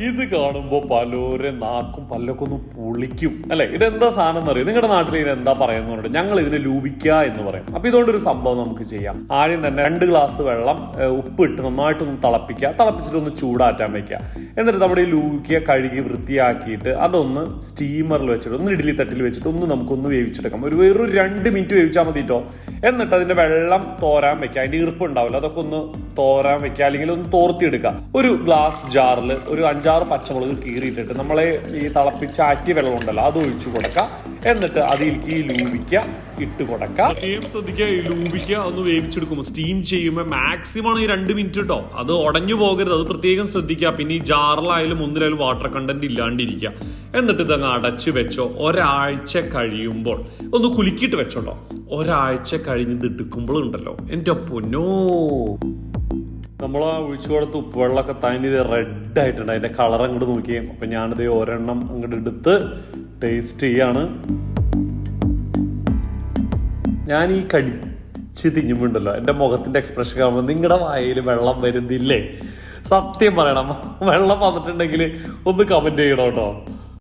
ഇത് കാണുമ്പോൾ പലരും നാക്കും പല്ലൊക്കെ ഒന്ന് പൊളിക്കും. അല്ലെ? ഇതെന്താ സാധനം എന്നറിയോ നിങ്ങളുടെ നാട്ടിൽ ഇതിന് എന്താ പറയുന്നുണ്ട് ഞങ്ങൾ ഇതിനെ ലൂപിക്ക എന്ന് പറയും. അപ്പൊ ഇതുകൊണ്ടൊരു സംഭവം നമുക്ക് ചെയ്യാം. ആദ്യം തന്നെ രണ്ട് ഗ്ലാസ് വെള്ളം ഉപ്പിട്ട് നന്നായിട്ടൊന്ന് തിളപ്പിക്കുക. തിളപ്പിച്ചിട്ട് ഒന്ന് ചൂടാറ്റാൻ വെക്കുക. എന്നിട്ട് നമ്മുടെ ഈ ലൂക്കിയ കഴുകി വൃത്തിയാക്കിയിട്ട് അതൊന്ന് സ്റ്റീമറിൽ വെച്ചിട്ട് ഒന്ന് ഇഡ്ഡലി തട്ടിൽ വെച്ചിട്ട് ഒന്ന് നമുക്കൊന്ന് വേവിച്ചെടുക്കാം. ഒരു വെറും രണ്ട് മിനിറ്റ് വേവിച്ചാൽ മതി കേട്ടോ എന്നിട്ട് അതിന്റെ വെള്ളം തോരാൻ വെക്കുക. അതിന്റെ ഈർപ്പം ഉണ്ടാവില്ല അതൊക്കെ ഒന്ന് തോരാൻ വെക്കുക. അല്ലെങ്കിൽ ഒന്ന് തോർത്തിയെടുക്കുക. ഒരു ഗ്ലാസ് ജാറിൽ ഒരു അഞ്ചാറ് പച്ചമുളക് കീറിയിട്ടിട്ട് നമ്മൾ ഈ തിളപ്പിച്ച ആറ്റിയ വെള്ളം ഉണ്ടല്ലോ അത് ഒഴിച്ചു കൊടുക്കുക എന്നിട്ട് അതിൽ ഈ ലൂപിക്ക ഇട്ട് കൊടുക്കാം. പ്രത്യേകം ശ്രദ്ധിക്കുക ഈ ലൂപിക്ക ഒന്ന് വേവിച്ചെടുക്കുമ്പോൾ സ്റ്റീം ചെയ്യുമ്പോൾ മാക്സിമം ഈ രണ്ട് മിനിറ്റ് കേട്ടോ അത് ഉടഞ്ഞു പോകരുത് അത് പ്രത്യേകം ശ്രദ്ധിക്കുക പിന്നെ ഈ ജാറിലായാലും ഒന്നിലായാലും വാട്ടർ കണ്ടന്റ് ഇല്ലാണ്ടിരിക്കുക എന്നിട്ട് ഇതങ്ങ് അടച്ചു വെച്ചോ. ഒരാഴ്ച കഴിയുമ്പോൾ ഒന്ന് കുലുക്കിയിട്ട് വെച്ചോട്ടോ. ഒരാഴ്ച കഴിഞ്ഞ് ഇത് എടുക്കുമ്പോഴുണ്ടല്ലോ. എന്റെ പൊന്നോ. നമ്മൾ ആ ഒഴിച്ചു കൊടുത്ത ഉപ്പുവെള്ളമൊക്കെ തനി റെഡ് ആയിട്ടുണ്ട്. അതിന്റെ കളർ അങ്ങോട്ട് നോക്കിയേ അപ്പൊ ഞാനിത് ഒരെണ്ണം അങ്ങോട്ട് എടുത്ത് ടേസ്റ്റ് ചെയ്യാണ്. ഞാൻ ഈ കടിച്ച് തിന്നുമ്പോണ്ടല്ലോ എന്റെ മുഖത്തിന്റെ എക്സ്പ്രഷൻ കാണുമ്പോൾ നിങ്ങളുടെ വായിൽ വെള്ളം വരുന്നില്ലേ? സത്യം പറയണം. വെള്ളം വന്നിട്ടുണ്ടെങ്കിൽ ഒന്ന് കമന്റ് ചെയ്യണം കേട്ടോ.